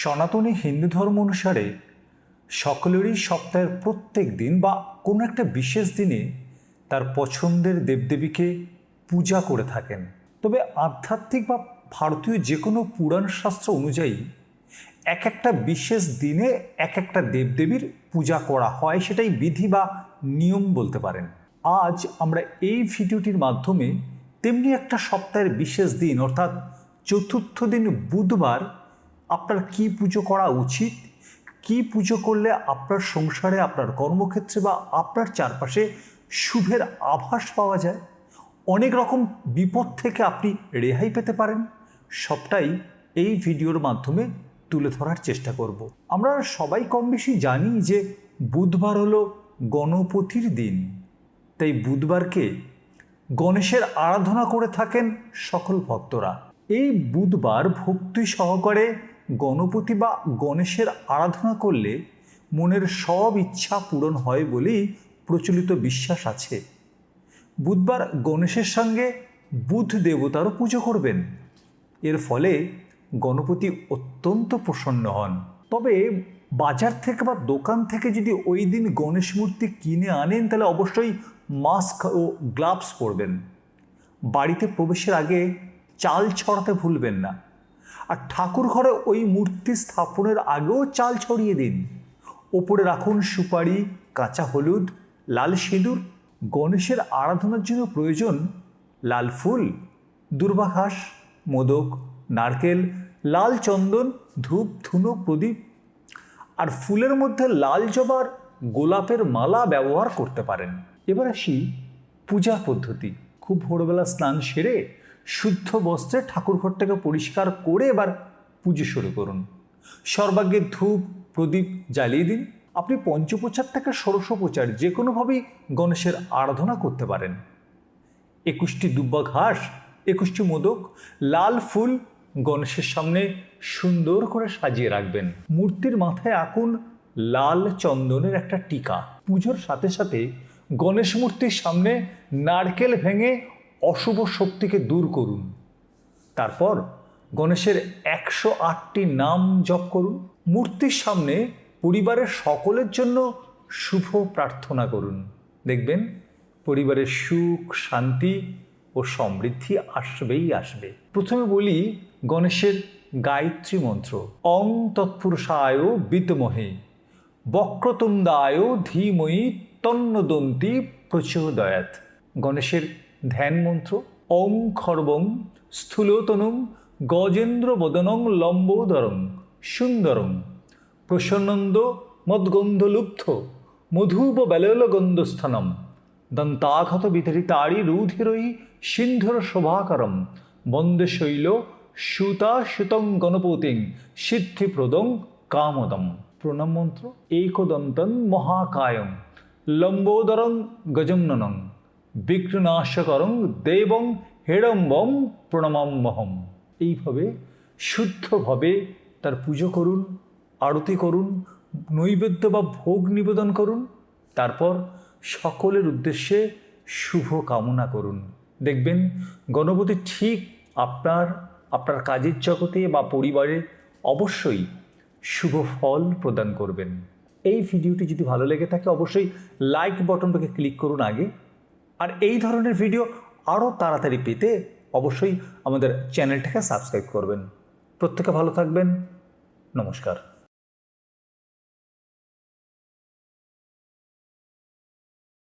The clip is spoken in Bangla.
সনাতনী হিন্দু ধর্ম অনুসারে সকলেরই সপ্তাহের প্রত্যেক দিন বা কোনো একটা বিশেষ দিনে তার পছন্দের দেবদেবীকে পূজা করে থাকেন। তবে আধ্যাত্মিক বা ভারতীয় যে কোনো পুরাণ শাস্ত্র অনুযায়ী এক একটা বিশেষ দিনে এক একটা দেবদেবীর পূজা করা হয় সেটাই বিধি বা নিয়ম বলতে পারেন। আজ আমরা এই ভিডিওটির মাধ্যমে তেমনি একটা সপ্তাহের বিশেষ দিন অর্থাৎ চতুর্থ দিন বুধবার আপনার কি পুজো করা উচিত? কি পুজো করলে আপনার সংসারে, আপনার কর্মক্ষেত্রে বা আপনার চারপাশে শুভের আভাস পাওয়া যায়? অনেক রকম বিপদ থেকে আপনি রেহাই পেতে পারেন। সবটাই এই ভিডিওর মাধ্যমে তুলে ধরার চেষ্টা করব। আমরা সবাই কম বেশি জানি যে বুধবার হলো গণপতির দিন। তাই বুধবারকে গণেশের আরাধনা করে থাকেন সকল ভক্তরা। এই বুধবার ভক্তি সহকারে গণপতি বা গণেশের আরাধনা করলে মনের সব ইচ্ছা পূরণ হয় বলেই প্রচলিত বিশ্বাস আছে। বুধবার গণেশের সঙ্গে বুধ দেবতারও পুজো করবেন। এর ফলে গণপতি অত্যন্ত প্রসন্ন হন। তবে বাজার থেকে বা দোকান থেকে যদি ওই দিন গণেশ মূর্তি কিনে আনেন, তাহলে অবশ্যই মাস্ক ও গ্লাভস পরবেন। বাড়িতে প্রবেশের আগে চাল ছড়াতে ভুলবেন না। আর ঠাকুর ঘরে ওই মূর্তি স্থাপনের আগেও চাল ছড়িয়ে দিন। ওপরে রাখুন সুপারি, কাঁচা হলুদ, লাল সিঁদুর, গণেশের আরাধনার জন্য প্রয়োজন লাল ফুল, দুর্বাঘাস, মোদক, নারকেল, লাল চন্দন, ধূপ, ধুনো, প্রদীপ আর ফুলের মধ্যে লাল জবার গোলাপের মালা ব্যবহার করতে পারেন। এবার আসি পূজা পদ্ধতি। খুব ভোরবেলা স্নান সেরে শুদ্ধ বস্ত্রে ঠাকুরঘরটাকে পরিষ্কার করে এবার পুজো শুরু করুন। সর্বাগ্যে ধূপ, প্রদীপ জ্বালিয়ে দিন। আপনি পঞ্চপ্রচার থেকে ষোড়শোপচার যে কোনোভাবেই গণেশের আরাধনা করতে পারেন। একুশটি দুব্বা ঘাস, একুশটি মোদক, লাল ফুল গণেশের সামনে সুন্দর করে সাজিয়ে রাখবেন। মূর্তির মাথায় আঁকুন লাল চন্দনের একটা টিকা। পুজোর সাথে সাথে গণেশ মূর্তির সামনে নারকেল ভেঙে অশুভ শক্তিকে দূর করুন। তারপর গণেশের একশো আটটি নাম জপ করুন। মূর্তির সামনে পরিবারের সকলের জন্য শুভ প্রার্থনা করুন। দেখবেন, পরিবারের সুখ, শান্তি ও সমৃদ্ধি আসবেই আসবে। প্রথমে বলি গণেশের গায়ত্রী মন্ত্র, অং তৎপুরুষায় বিদ্যমহে বক্রতুন্দায় ধীময়ী তন্নদন্তি প্রচোদয়াত। গণেশের ধ্যান মন্ত্র ওং খর্বং, স্থূলতনুং গজেন্দ্র বদনং লম্বোদরং, সুন্দরং। প্রসন্নন্দ মদ্গন্ধলুব্ধ মধুব বেলল গন্ধস্থানম দন্তাঘত বিতরিতাড়ি রুধিরই সিন্ধুর শোভাকরম। বন্দে শৈল সুতা সুতং গণপতিং, সিদ্ধিপ্রদং কামদম। প্রণাম মন্ত্র, একদন্তন মহাকায়ং লম্বোদরং গজন্ননং বিঘ্ননাশকরং দেবং হেড়ম্বম প্রণমাম্যহম এইভাবে শুদ্ধভাবে তার পুজো করুন, আরতি করুন, নৈবেদ্য বা ভোগ নিবেদন করুন, তারপর সকলের উদ্দেশ্যে শুভ কামনা করুন। দেখবেন গণপতি ঠিক আপনার আপনার কাজের জগতে বা পরিবারে অবশ্যই শুভ ফল প্রদান করবেন। এই ভিডিওটি যদি ভালো লেগে থাকে, অবশ্যই লাইক বটনটাকে ক্লিক করুন আগে। আর এই ধরনের ভিডিও আরও তাড়াতাড়ি পেতে অবশ্যই আমাদের চ্যানেলটাকে সাবস্ক্রাইব করবেন। প্রত্যেকে ভালো থাকবেন। নমস্কার।